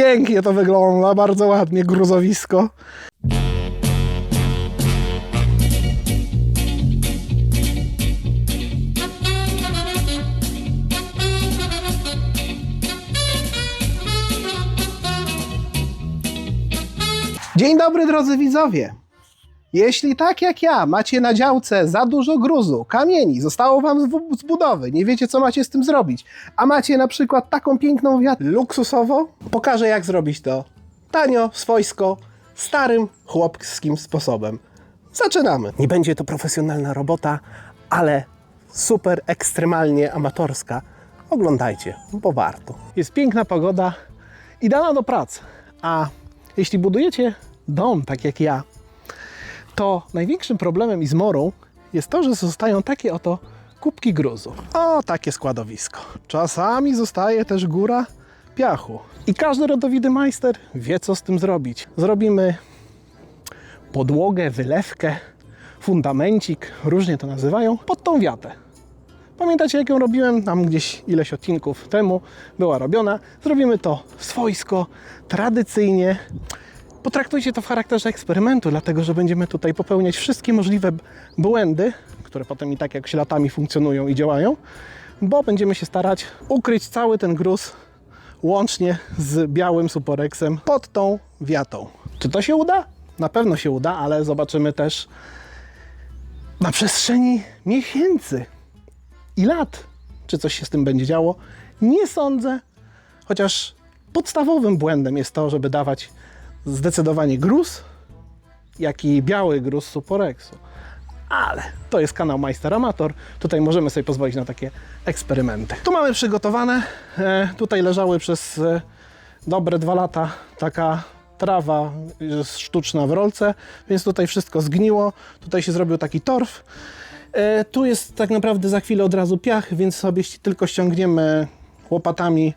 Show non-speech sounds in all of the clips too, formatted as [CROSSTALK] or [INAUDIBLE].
Pięknie to wygląda, bardzo ładnie, gruzowisko. Dzień dobry drodzy widzowie. Jeśli tak jak ja macie na działce za dużo gruzu, kamieni, zostało wam z, budowy, nie wiecie co macie z tym zrobić, a macie na przykład taką piękną wiatr luksusowo, pokażę jak zrobić to tanio, swojsko, starym, chłopskim sposobem. Zaczynamy. Nie będzie to profesjonalna robota, ale super ekstremalnie amatorska. Oglądajcie, bo warto. Jest piękna pogoda, idealna do pracy. A jeśli budujecie dom tak jak ja, to największym problemem i zmorą jest to, że zostają takie oto kubki gruzu. O, takie składowisko. Czasami zostaje też góra piachu. I każdy rodowidy majster wie, co z tym zrobić. Zrobimy podłogę, wylewkę, fundamencik, różnie to nazywają, pod tą wiatę. Pamiętacie, jak ją robiłem? Tam gdzieś ileś odcinków temu była robiona. Zrobimy to swojsko, tradycyjnie. Potraktujcie to w charakterze eksperymentu, dlatego że będziemy tutaj popełniać wszystkie możliwe błędy, które potem i tak jak latami funkcjonują i działają, bo będziemy się starać ukryć cały ten gruz łącznie z białym suporeksem pod tą wiatą. Czy to się uda? Na pewno się uda, ale zobaczymy też na przestrzeni miesięcy i lat, czy coś się z tym będzie działo. Nie sądzę, chociaż podstawowym błędem jest to, żeby dawać zdecydowanie gruz, jak i biały gruz Suporexu. Ale to jest kanał Majster Amator. Tutaj możemy sobie pozwolić na takie eksperymenty. Tu mamy przygotowane. E, tutaj leżały przez e, dobre dwa lata taka trawa e, sztuczna w rolce, więc tutaj wszystko zgniło. Tutaj się zrobił taki torf. E, tu jest tak naprawdę za chwilę od razu piach, więc sobie tylko ściągniemy łopatami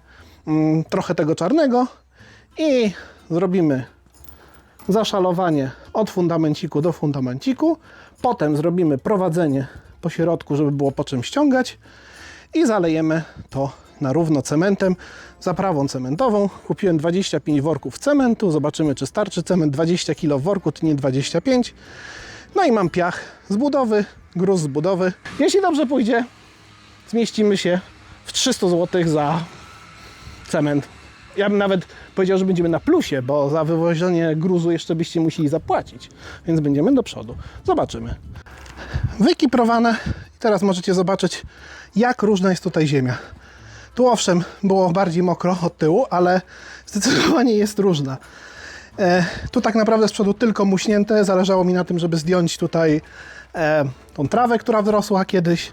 mm, trochę tego czarnego i zrobimy zaszalowanie od fundamenciku do fundamenciku. Potem zrobimy prowadzenie po środku, żeby było po czym ściągać i zalejemy to na równo cementem, zaprawą cementową. Kupiłem 25 worków cementu, zobaczymy czy starczy cement 20 kg w worku, nie 25. No i mam piach z budowy, gruz z budowy. Jeśli dobrze pójdzie, zmieścimy się w 300 zł za cement. Ja bym nawet powiedział, że będziemy na plusie, bo za wywożenie gruzu jeszcze byście musieli zapłacić. Więc będziemy do przodu. Zobaczymy. Wykiprowane. I teraz możecie zobaczyć, jak różna jest tutaj ziemia. Tu owszem, było bardziej mokro od tyłu, ale zdecydowanie jest różna. E, tu tak naprawdę z przodu tylko muśnięte. Zależało mi na tym, żeby zdjąć tutaj e, tą trawę, która wyrosła kiedyś.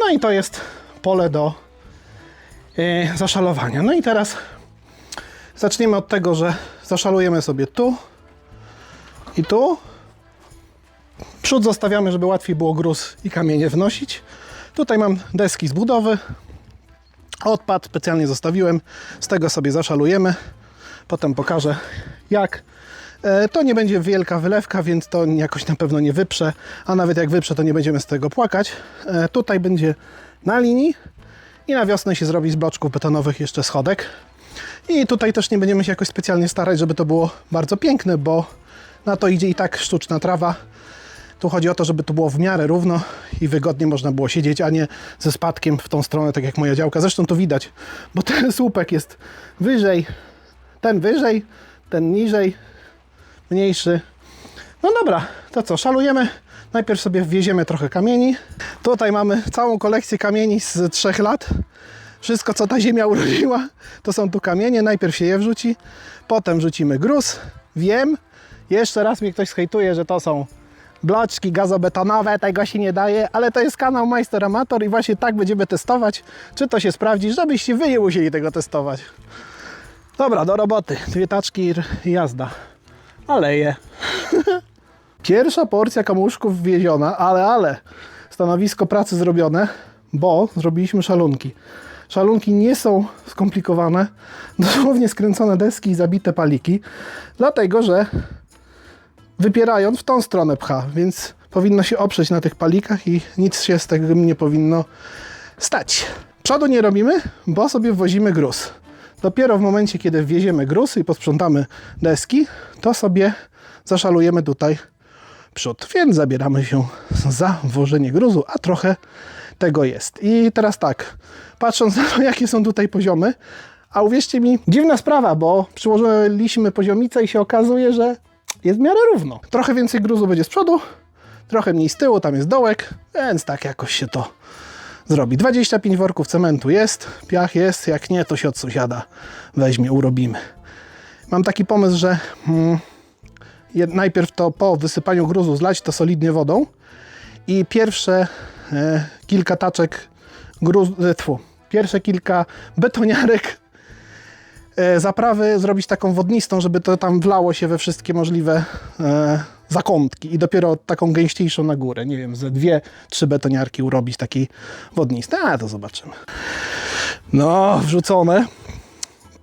No i to jest pole do e, zaszalowania. No i teraz zaczniemy od tego, że zaszalujemy sobie tu i tu. Przód zostawiamy, żeby łatwiej było gruz i kamienie wnosić. Tutaj mam deski z budowy. Odpad specjalnie zostawiłem. Z tego sobie zaszalujemy. Potem pokażę jak. E, To nie będzie wielka wylewka, więc to jakoś na pewno nie wyprze. A nawet jak wyprze, to nie będziemy z tego płakać. E, Tutaj będzie na linii i na wiosnę się zrobi z bloczków betonowych jeszcze schodek. I tutaj też nie będziemy się jakoś specjalnie starać, żeby to było bardzo piękne, bo na to idzie i tak sztuczna trawa. Tu chodzi o to, żeby to było w miarę równo i wygodnie można było siedzieć, a nie ze spadkiem w tą stronę, tak jak moja działka. Zresztą to widać, bo ten słupek jest wyżej, ten wyżej, ten niżej, mniejszy. No dobra, to co, szalujemy. Najpierw sobie wwieziemy trochę kamieni. Tutaj mamy całą kolekcję kamieni z trzech lat. Wszystko, co ta ziemia urodziła, to są tu kamienie. Najpierw się je wrzuci, potem rzucimy gruz. Wiem, jeszcze raz mnie ktoś schejtuje, że to są bloczki gazobetonowe, tego się nie daje, ale to jest kanał Majster Amator i właśnie tak będziemy testować, czy to się sprawdzi, żebyście wy nie musieli tego testować. Dobra, do roboty. Dwie taczki i jazda. Aleję. [LAUGHS] Pierwsza porcja kamuszków wwieziona, ale, ale stanowisko pracy zrobione, bo zrobiliśmy szalunki. Szalunki nie są skomplikowane, [LAUGHS] dosłownie skręcone deski i zabite paliki, dlatego że wypierając w tą stronę pcha, więc powinno się oprzeć na tych palikach i nic się z tego nie powinno stać. Przodu nie robimy, bo sobie wwozimy gruz. Dopiero w momencie, kiedy wwieziemy gruz i posprzątamy deski, to sobie zaszalujemy tutaj przód. Więc zabieramy się za włożenie gruzu, a trochę tego jest. I teraz tak, patrząc [LAUGHS] na to, jakie są tutaj poziomy, a uwierzcie mi, dziwna sprawa, bo przyłożyliśmy poziomicę i się okazuje, że jest w miarę równo. Trochę więcej gruzu będzie z przodu, trochę mniej z tyłu, tam jest dołek, więc tak jakoś się to zrobi. 25 worków cementu jest, piach jest, jak nie, to się od sąsiada weźmie, urobimy. Mam taki pomysł, że mm, najpierw to po wysypaniu gruzu zlać to solidnie wodą i pierwsze kilka taczek gruzu, e, pierwsze kilka betoniarek e, zaprawy zrobić taką wodnistą, żeby to tam wlało się we wszystkie możliwe e, zakątki i dopiero taką gęściejszą na górę. Nie wiem, ze dwie, trzy betoniarki urobić takiej wodnistej. A, to zobaczymy. No, wrzucone.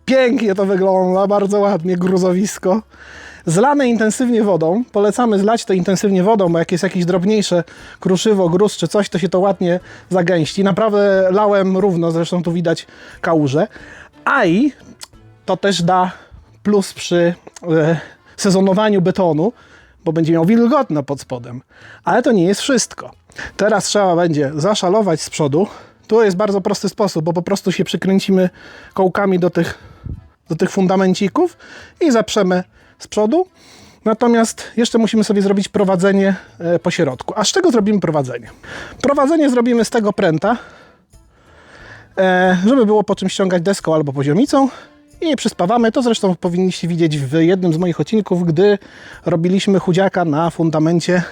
Pięknie to wygląda, bardzo ładnie, gruzowisko. Zlane intensywnie wodą. Polecamy zlać to intensywnie wodą, bo jak jest jakieś drobniejsze kruszywo, gruz czy coś, to się to ładnie zagęści. Naprawdę lałem równo, zresztą tu widać kałuże. A i to też da plus przy e, sezonowaniu betonu, bo będzie miał wilgotno pod spodem. Ale to nie jest wszystko. Teraz trzeba będzie zaszalować z przodu. Tu jest bardzo prosty sposób, bo po prostu się przykręcimy kołkami do tych, do tych fundamencików i zaprzemy z przodu. Natomiast jeszcze musimy sobie zrobić prowadzenie e, po środku. A z czego zrobimy prowadzenie? Prowadzenie zrobimy z tego pręta, e, żeby było po czym ściągać deską albo poziomicą i przyspawamy. To zresztą powinniście widzieć w jednym z moich odcinków, gdy robiliśmy chudziaka na fundamencie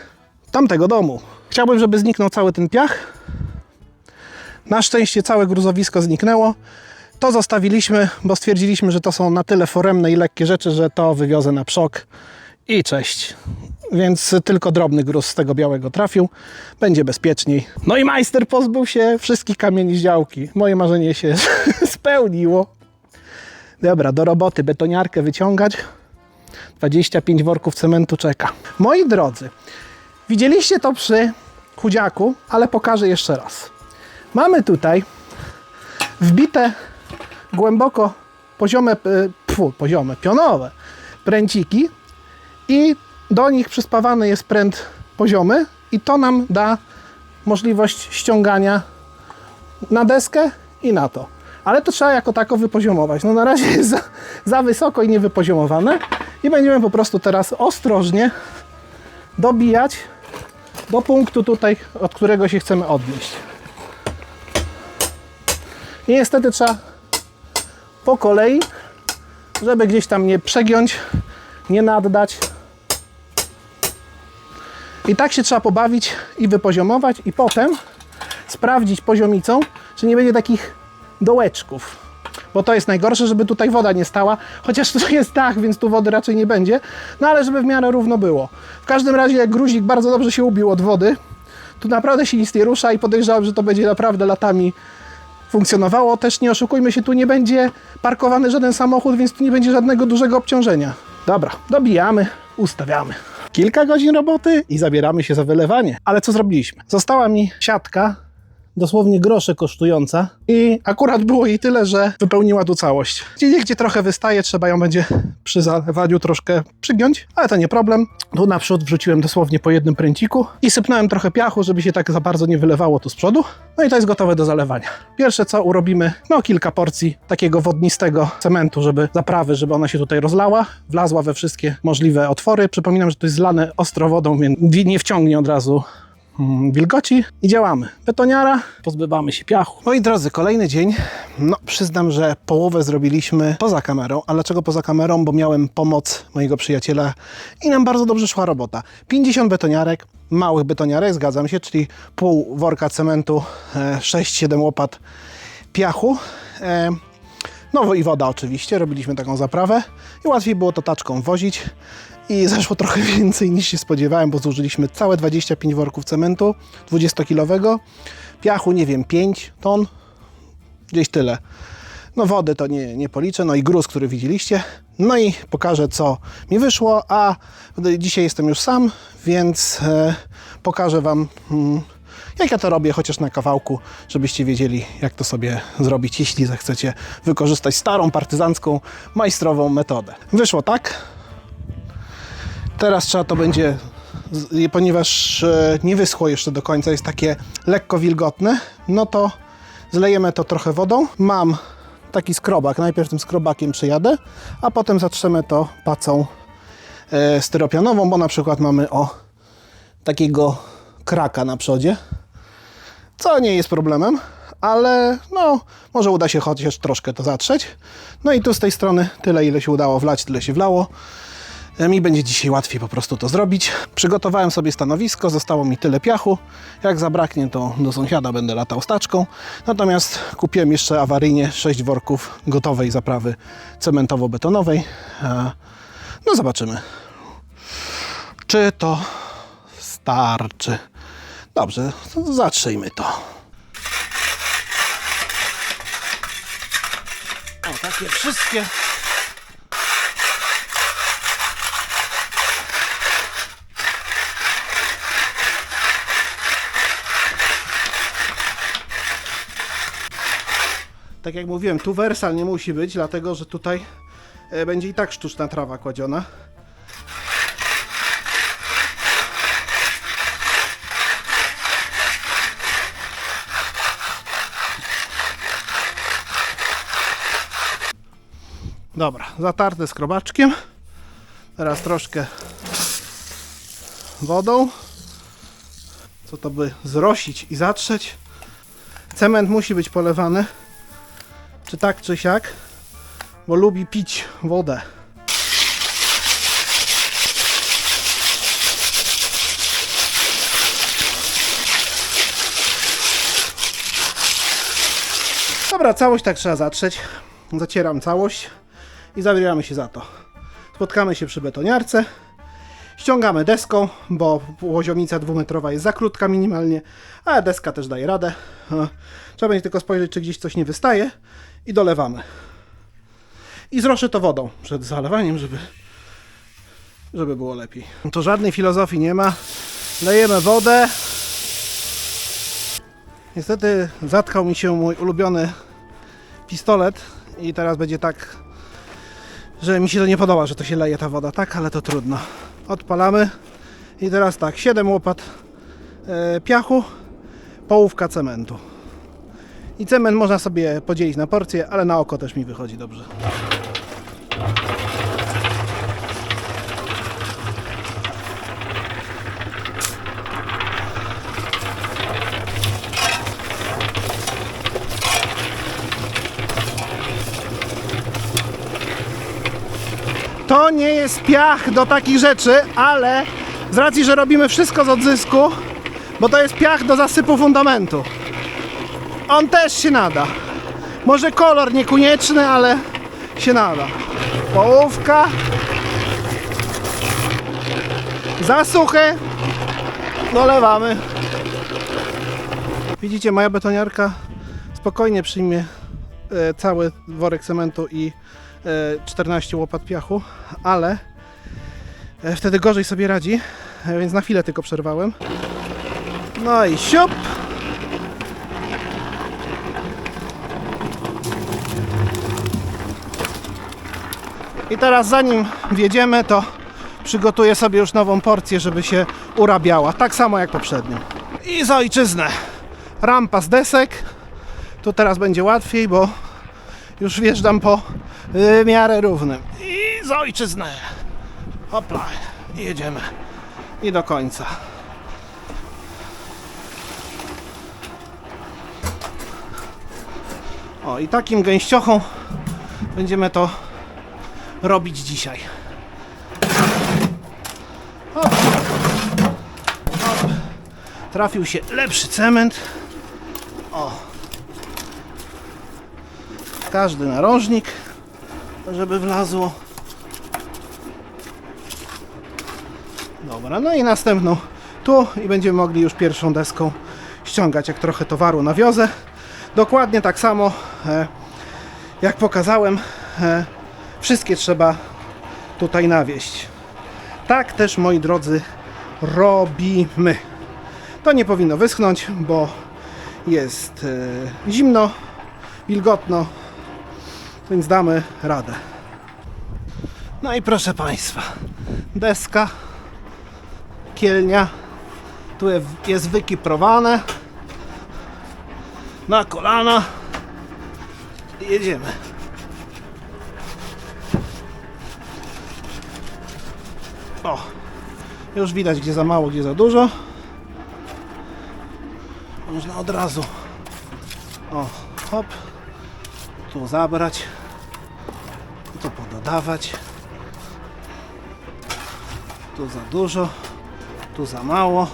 tamtego domu. Chciałbym, żeby zniknął cały ten piach. Na szczęście całe gruzowisko zniknęło. To zostawiliśmy, bo stwierdziliśmy, że to są na tyle foremne i lekkie rzeczy, że to wywiozę na przok i cześć. Więc tylko drobny gruz z tego białego trafił. Będzie bezpieczniej. No i majster pozbył się wszystkich kamieni z działki. Moje marzenie się [LAUGHS] spełniło. Dobra, do roboty betoniarkę wyciągać. 25 worków cementu czeka. Moi drodzy, widzieliście to przy chudziaku, ale pokażę jeszcze raz. Mamy tutaj wbite głęboko poziome, y, pfu, poziome, pionowe pręciki i do nich przyspawany jest pręt poziomy i to nam da możliwość ściągania na deskę i na to. Ale to trzeba jako tako wypoziomować. No na razie jest za, za wysoko i niewypoziomowane i będziemy po prostu teraz ostrożnie dobijać do punktu tutaj, od którego się chcemy odnieść. I niestety trzeba po kolei, żeby gdzieś tam nie przegiąć, nie naddać. I tak się trzeba pobawić i wypoziomować i potem sprawdzić poziomicą, czy nie będzie takich dołeczków. Bo to jest najgorsze, żeby tutaj woda nie stała, chociaż to jest dach, więc tu wody raczej nie będzie, no ale żeby w miarę równo było. W każdym razie jak gruzik bardzo dobrze się ubił od wody, tu naprawdę się nic nie rusza i podejrzewam, że to będzie naprawdę latami funkcjonowało. Też nie oszukujmy się, tu nie będzie parkowany żaden samochód, więc tu nie będzie żadnego dużego obciążenia. Dobra, dobijamy, ustawiamy. Kilka godzin roboty i zabieramy się za wylewanie. Ale co zrobiliśmy? Została mi siatka, dosłownie grosze kosztująca i akurat było jej tyle, że wypełniła tu całość. Gdzie gdzie trochę wystaje, trzeba ją będzie przy zalewaniu troszkę przygiąć, ale to nie problem. Tu naprzód wrzuciłem dosłownie po jednym pręciku i sypnąłem trochę piachu, żeby się tak za bardzo nie wylewało tu z przodu. No i to jest gotowe do zalewania. Pierwsze co urobimy, no kilka porcji takiego wodnistego cementu, żeby zaprawy, żeby ona się tutaj rozlała, wlazła we wszystkie możliwe otwory. Przypominam, że to jest zlane ostro wodą, więc nie wciągnie od razu wilgoci i działamy. Betoniara, pozbywamy się piachu. Moi drodzy, kolejny dzień. No, przyznam, że połowę zrobiliśmy poza kamerą. A dlaczego poza kamerą? Bo miałem pomoc mojego przyjaciela i nam bardzo dobrze szła robota. 50 betoniarek, małych betoniarek, zgadzam się, czyli pół worka cementu, e, 6-7 łopat piachu. E, no i woda oczywiście, robiliśmy taką zaprawę i łatwiej było to taczką wozić i zeszło trochę [LAUGHS] więcej niż się spodziewałem, bo zużyliśmy całe 25 worków cementu 20-kilowego, piachu nie wiem 5 ton, gdzieś tyle. No wody to nie, nie policzę, no i gruz, który widzieliście. No i pokażę co mi wyszło, a dzisiaj jestem już sam, więc e, pokażę Wam mm, jak ja to robię, chociaż na kawałku, żebyście wiedzieli, jak to sobie zrobić, jeśli zechcecie wykorzystać starą, partyzancką, majstrową metodę. Wyszło tak. Teraz trzeba to będzie, ponieważ e, nie wyschło jeszcze do końca, jest takie lekko wilgotne, no to zlejemy to trochę wodą. Mam taki skrobak, najpierw tym skrobakiem przejadę, a potem zatrzemy to pacą e, styropianową, bo na przykład mamy o takiego kraka na przodzie, co nie jest problemem, ale no, może uda się chociaż troszkę to zatrzeć. No i tu z tej strony tyle, ile się udało wlać, tyle się wlało. E, Mi będzie dzisiaj łatwiej po prostu to zrobić. Przygotowałem sobie stanowisko, zostało mi tyle piachu. Jak zabraknie, to do sąsiada będę latał staczką. Natomiast kupiłem jeszcze awaryjnie 6 worków gotowej zaprawy cementowo-betonowej. E, No zobaczymy, czy to starczy. Dobrze, to zatrzyjmy to. O, takie wszystkie tak jak mówiłem, tu wersal nie musi być, dlatego że tutaj e, będzie i tak sztuczna trawa kładziona. Dobra, zatarte skrobaczkiem. Teraz troszkę wodą. Co to by zrosić i zatrzeć. Cement musi być polewany czy tak, czy siak, bo lubi pić wodę. Dobra, całość tak trzeba zatrzeć. Zacieram całość i zabieramy się za to. Spotkamy się przy betoniarce. Ściągamy deską, bo łozionica dwumetrowa jest za krótka minimalnie, a deska też daje radę. Trzeba będzie tylko spojrzeć, czy gdzieś coś nie wystaje i dolewamy. I zroszę to wodą przed zalewaniem, żeby, żeby było lepiej. To żadnej filozofii nie ma. Lejemy wodę. Niestety zatkał mi się mój ulubiony pistolet i teraz będzie tak, że mi się to nie podoba, że to się leje ta woda, tak, ale to trudno. Odpalamy i teraz tak, 7 łopat e, piachu, połówka cementu. I cement można sobie podzielić na porcje, ale na oko też mi wychodzi dobrze. To nie jest piach do takich rzeczy, ale z racji, że robimy wszystko z odzysku, bo to jest piach do zasypu fundamentu. On też się nada. Może kolor niekonieczny, ale się nada. Połówka. Za suche. Dolewamy. Widzicie, moja betoniarka spokojnie przyjmie e, cały worek cementu i e, 14 łopat piachu, ale e, wtedy gorzej sobie radzi, e, więc na chwilę tylko przerwałem. No i siup. I teraz zanim wjedziemy, to przygotuję sobie już nową porcję, żeby się urabiała. Tak samo jak poprzednią. I za ojczyznę. Rampa z desek. Tu teraz będzie łatwiej, bo już wjeżdżam po y, miarę równym. I za ojczyznę. Hopla. I jedziemy. I do końca. O, i takim gęściochą będziemy to robić dzisiaj. Hop. Hop. Trafił się lepszy cement. O. Każdy narożnik, żeby wlazło. Dobra, no i następną tu i będziemy mogli już pierwszą deską ściągać, jak trochę towaru nawiozę. Dokładnie tak samo, e, jak pokazałem, e, wszystkie trzeba tutaj nawieść. Tak też, moi drodzy, robimy. To nie powinno wyschnąć, bo jest e, zimno, wilgotno, więc damy radę. No i proszę Państwa, deska, kielnia, tu jest, wykiprowane na kolana jedziemy. O, już widać gdzie za mało, gdzie za dużo. Można od razu o, hop, tu zabrać, tu pododawać. Tu za dużo, tu za mało.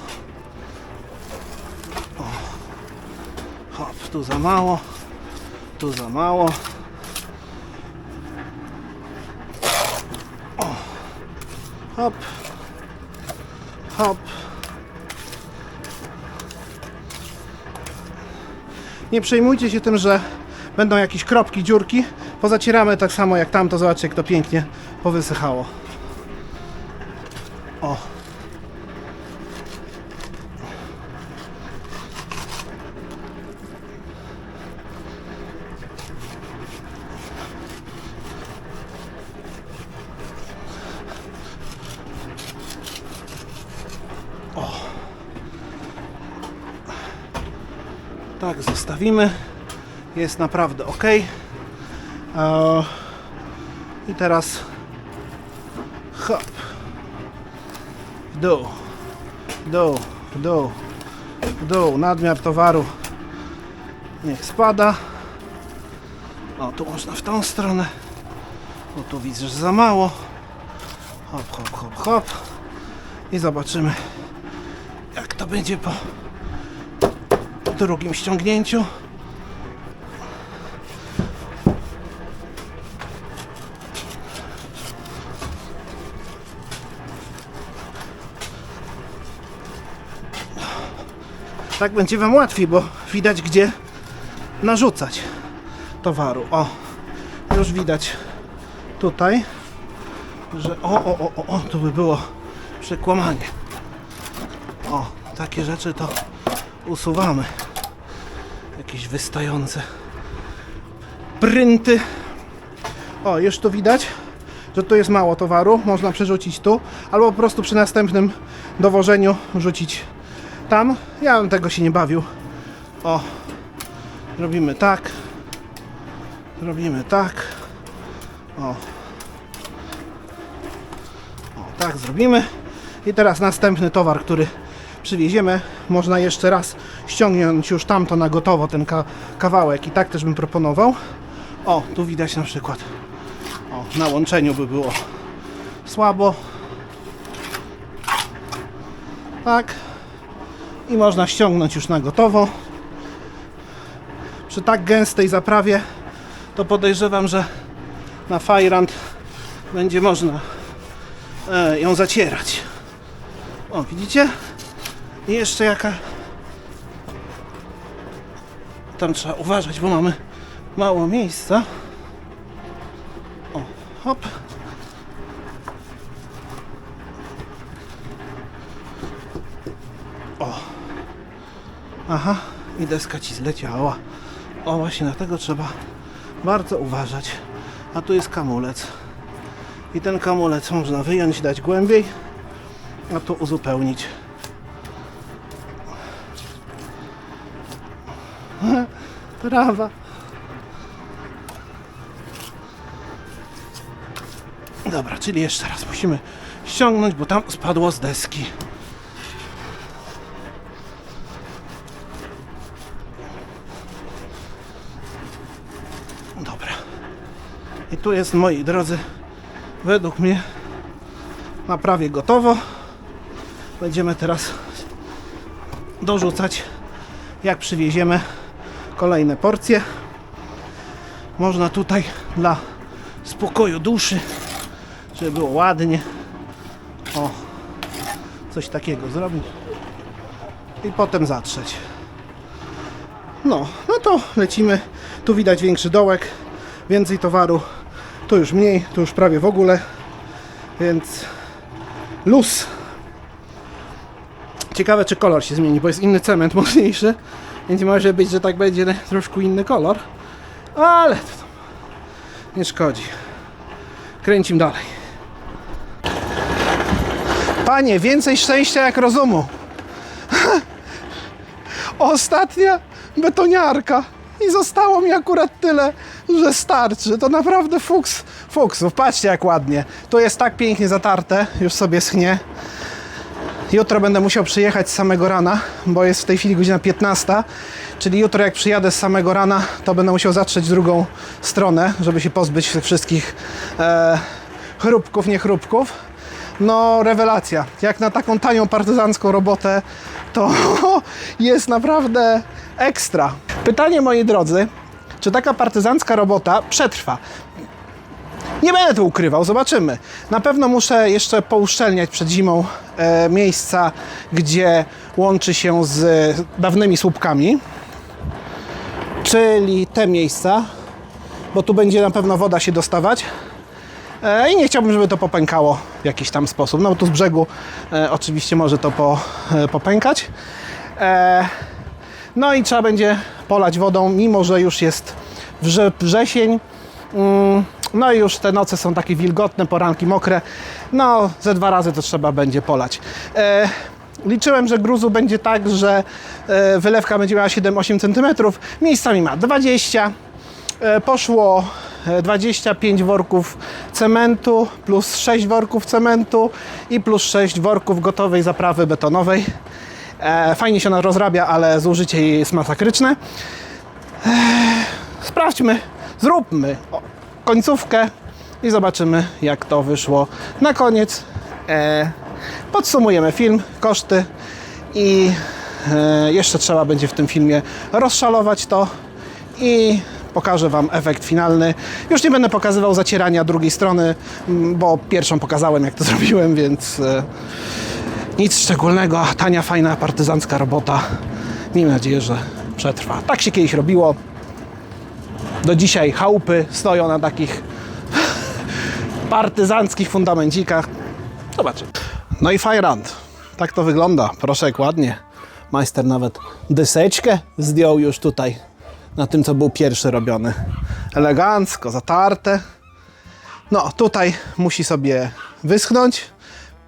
O. Hop, tu za mało, tu za mało. Hop, hop. Nie przejmujcie się tym, że będą jakieś kropki, dziurki. Pozacieramy tak samo jak tamto. Zobaczcie, jak to pięknie powysychało. Tak, zostawimy. Jest naprawdę ok. E, I teraz hop w dół, w dół, w dół, w dół, nadmiar towaru niech spada. O, tu można w tą stronę, bo tu widzę, że za mało. Hop, hop, hop, hop. I zobaczymy, jak to będzie po drugim ściągnięciu. Tak będzie Wam łatwiej, bo widać gdzie narzucać towaru. O, już widać tutaj, że o, o, o, o, o, tu by było przekłamanie. O, takie rzeczy to usuwamy. Jakieś wystające prynty. O, już tu widać, że tu jest mało towaru. Można przerzucić tu, albo po prostu przy następnym dowożeniu wrzucić tam. Ja bym tego się nie bawił. O, robimy tak. Robimy tak. O. O, tak zrobimy. I teraz następny towar, który przywieziemy, można jeszcze raz ściągnąć już tamto na gotowo, ten ka kawałek. I tak też bym proponował. O, tu widać na przykład. O, na łączeniu by było słabo. Tak i można ściągnąć już na gotowo. Przy tak gęstej zaprawie to podejrzewam, że na Fajrand będzie można e, ją zacierać. O, widzicie? I jeszcze jaka tam trzeba uważać, bo mamy mało miejsca. O, hop. Aha, i deska ci zleciała. O, właśnie dlatego trzeba bardzo uważać. A tu jest kamulec. I ten kamulec można wyjąć, dać głębiej, a tu uzupełnić. Trawa. Dobra, czyli jeszcze raz musimy ściągnąć, bo tam spadło z deski. Dobra. I tu jest, moi drodzy, według mnie na prawie gotowo. Będziemy teraz dorzucać, jak przywieziemy kolejne porcje. Można tutaj dla spokoju duszy, żeby było ładnie. O, coś takiego zrobić. I potem zatrzeć. No, no to lecimy. Tu widać większy dołek, więcej towaru. Tu już mniej, tu już prawie w ogóle. Więc luz. Ciekawe, czy kolor się zmieni, bo jest inny cement, [LAUGHS] mocniejszy, więc może być, że tak będzie troszkę inny kolor, ale to nie szkodzi. Kręcim dalej. Panie, więcej szczęścia jak rozumu. [LAUGHS] Ostatnia betoniarka i zostało mi akurat tyle, że starczy. To naprawdę fuks fuksów. Patrzcie jak ładnie. Tu jest tak pięknie zatarte, już sobie schnie. Jutro będę musiał przyjechać z samego rana, bo jest w tej chwili godzina 15, czyli jutro jak przyjadę z samego rana, to będę musiał zatrzeć drugą stronę, żeby się pozbyć tych wszystkich e, chrupków, niechrupków. No rewelacja. Jak na taką tanią partyzancką robotę, to [LAUGHS] jest naprawdę ekstra. Pytanie moi drodzy, czy taka partyzancka robota przetrwa? Nie będę tu ukrywał, zobaczymy. Na pewno muszę jeszcze pouszczelniać przed zimą e, miejsca, gdzie łączy się z dawnymi słupkami. Czyli te miejsca, bo tu będzie na pewno woda się dostawać. E, I nie chciałbym, żeby to popękało w jakiś tam sposób. No bo tu z brzegu e, oczywiście może to po, e, popękać. E, no i trzeba będzie polać wodą, mimo że już jest wrze, wrzesień. Mm, no i już te noce są takie wilgotne, poranki mokre. No, ze dwa razy to trzeba będzie polać. E, liczyłem, że gruzu będzie tak, że e, wylewka będzie miała 7-8 cm, miejscami ma 20 E, poszło e, 25 worków cementu plus 6 worków cementu i plus 6 worków gotowej zaprawy betonowej. E, Fajnie się ona rozrabia, ale zużycie jej jest masakryczne. E, Sprawdźmy, zróbmy o, końcówkę i zobaczymy jak to wyszło. Na koniec e, podsumujemy film, koszty i e, jeszcze trzeba będzie w tym filmie rozszalować to i pokażę Wam efekt finalny. Już nie będę pokazywał zacierania drugiej strony, bo pierwszą pokazałem jak to [LAUGHS] zrobiłem, więc e, nic szczególnego. Tania, fajna, partyzancka robota. Miejmy nadzieję, że przetrwa. Tak się kiedyś robiło. Do dzisiaj chałupy stoją na takich partyzanckich fundamencikach. Zobaczymy. No i Firehand. Tak to wygląda. Proszę jak ładnie. Majster nawet dyseczkę zdjął już tutaj na tym, co był pierwszy robiony. Elegancko, zatarte. No, tutaj musi sobie wyschnąć.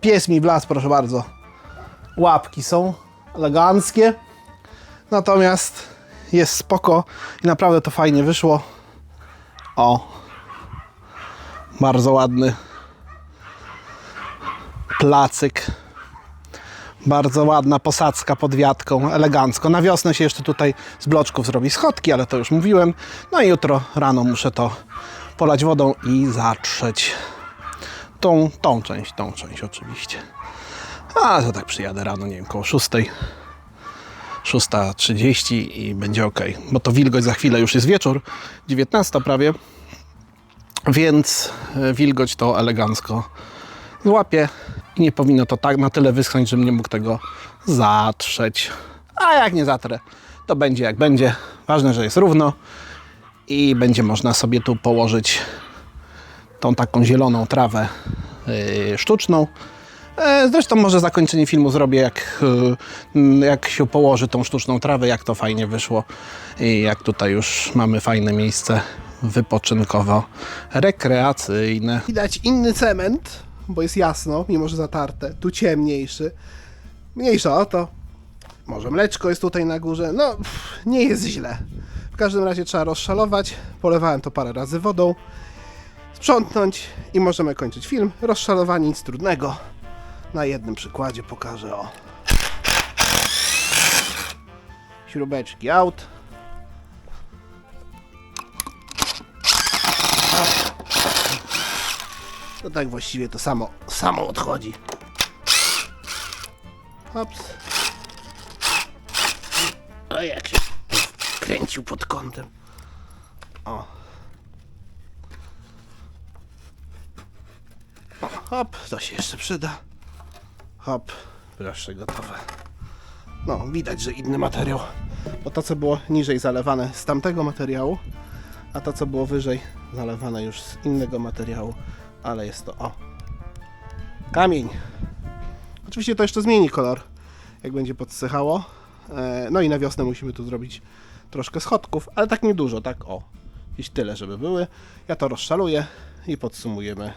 Pies mi wlazł, proszę bardzo. Łapki są eleganckie. Natomiast jest spoko i naprawdę to fajnie wyszło. O. Bardzo ładny placyk. Bardzo ładna posadzka pod wiatką, elegancko. Na wiosnę się jeszcze tutaj z bloczków zrobi schodki, ale to już mówiłem. No i jutro rano muszę to polać wodą i zatrzeć. Tą, tą część, tą część oczywiście. A to tak przyjadę rano, nie wiem, koło 6. 6.30 i będzie ok, bo to wilgoć za chwilę już jest wieczór, 19 prawie, więc e, wilgoć to elegancko złapie i nie powinno to tak na tyle wyschnąć, żebym nie mógł tego zatrzeć. A jak nie zatrę, to będzie jak będzie. Ważne, że jest równo i będzie można sobie tu położyć tą taką zieloną trawę yy, sztuczną. E, Zresztą może zakończenie filmu zrobię, jak, y, jak się położy tą sztuczną trawę, jak to fajnie wyszło i jak tutaj już mamy fajne miejsce wypoczynkowo-rekreacyjne. Widać inny cement, bo jest jasno, mimo że zatarte. Tu ciemniejszy. Mniejsza o to. Może mleczko jest tutaj na górze. No, pff, nie jest źle. W każdym razie trzeba rozszalować. Polewałem to parę razy wodą. Sprzątnąć i możemy kończyć film. Rozszalowanie nic trudnego. Na jednym przykładzie pokażę o. Śrubeczki out. No tak właściwie to samo, samo odchodzi. Hops. O jak się kręcił pod kątem. O. Hop, to się jeszcze przyda. Hop, proszę, gotowe. No, widać, że inny materiał. Bo to, co było niżej zalewane z tamtego materiału, a to, co było wyżej zalewane już z innego materiału, ale jest to, o, kamień. Oczywiście to jeszcze zmieni kolor, jak będzie podsychało. E, No i na wiosnę musimy tu zrobić troszkę schodków, ale tak niedużo, tak o, gdzieś tyle, żeby były. Ja to rozszaluję i podsumujemy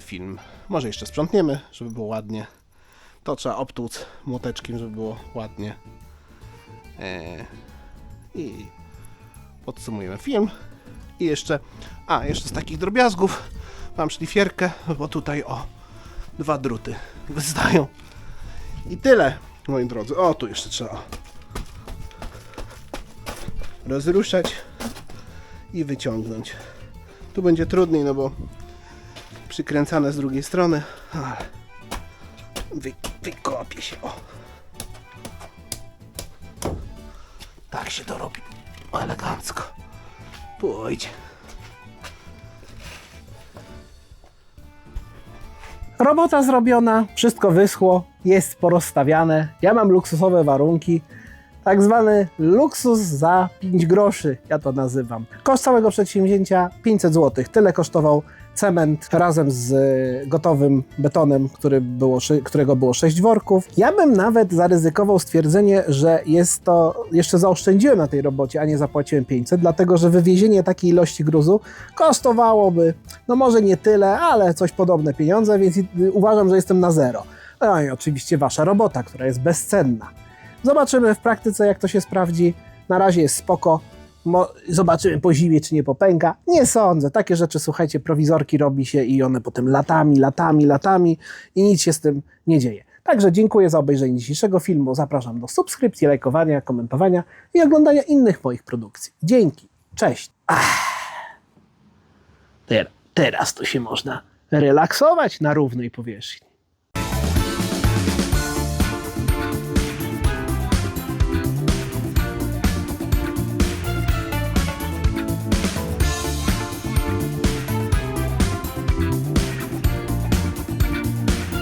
film. Może jeszcze sprzątniemy, żeby było ładnie. To trzeba obtłuc młoteczkiem, żeby było ładnie. E, I podsumujemy film. I jeszcze, a jeszcze z takich drobiazgów mam szlifierkę, bo tutaj o, dwa druty wystają. I tyle, moi drodzy. O, tu jeszcze trzeba rozruszać i wyciągnąć. Tu będzie trudniej, no bo przykręcane z drugiej strony, wy, wykopię się. O. Tak się to robi. Elegancko. Pójdź. Robota zrobiona, wszystko wyschło, jest porozstawiane. Ja mam luksusowe warunki. Tak zwany luksus za 5 groszy, ja to nazywam. Koszt całego przedsięwzięcia 500 zł. Tyle kosztował cement razem z e, gotowym betonem, który było, którego było 6 worków. Ja bym nawet zaryzykował stwierdzenie, że jest to, jeszcze zaoszczędziłem na tej robocie, a nie zapłaciłem 500, dlatego że wywiezienie takiej ilości gruzu kosztowałoby, no może nie tyle, ale coś podobne pieniądze, więc i- uważam, że jestem na zero. No i oczywiście wasza robota, która jest bezcenna. Zobaczymy w praktyce, jak to się sprawdzi. Na razie jest spoko. Mo- zobaczymy po zimie, czy nie popęka. Nie sądzę. Takie rzeczy, słuchajcie, prowizorki robi się i one potem latami, latami, latami i nic się z tym nie dzieje. Także dziękuję za obejrzenie dzisiejszego filmu. Zapraszam do subskrypcji, lajkowania, komentowania i oglądania innych moich produkcji. Dzięki. Cześć. Ach. Ter- teraz to się można relaksować na równej powierzchni.